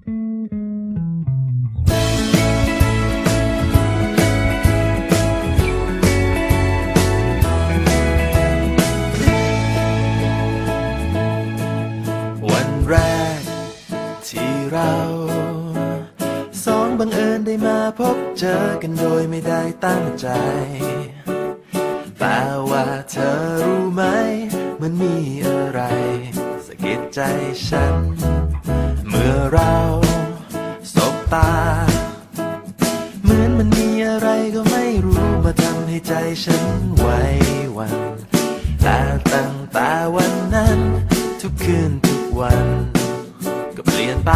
วันแรกที่เราสองบังเอิญได้มาพบเจอกันโดยไม่ได้ตั้งใจ แต่ว่าเธอรู้ไหม มันมีอะไรสะกิดใจฉัน เราสบตา เหมือนมันมีอะไรก็ไม่รู้มาทำให้ใจฉันไหวหวันแต่ตั้งแต่วันนั้น ทุกคืนทุกวัน ก็เปลี่ยนไป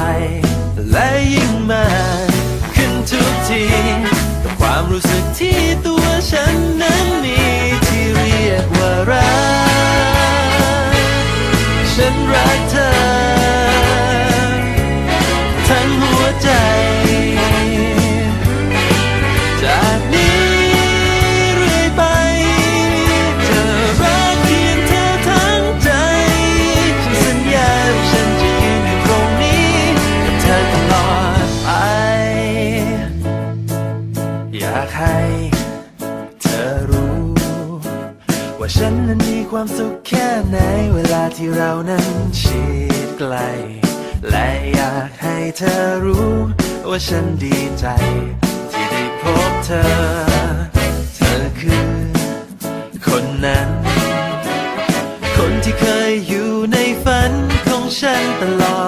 และยิ่งมา ให้เธอรู้ ว่าฉันนั้นมีความสุขแค่ไหน เวลาที่เรานั้นชิดไกล และอยากให้เธอรู้ ว่าฉันดีใจ ที่ได้พบเธอ เธอคือ คนนั้น คนที่เคยอยู่ในฝันของฉันตลอด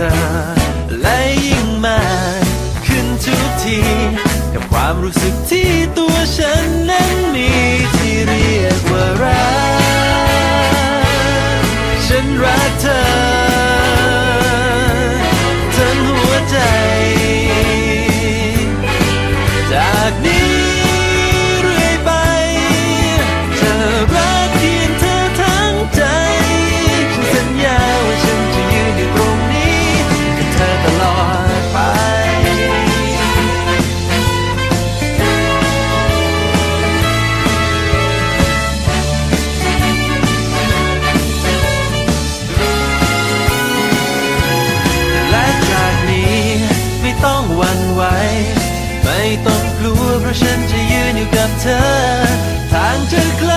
อ และยิ่งมาขึ้นทุกที กับความรู้สึกที่ตัวฉันนั้นมีที่เรียกว่ารักฉันรักเธอ ราะฉันจะยืนอยู่กับเธอ ทางเธอไกล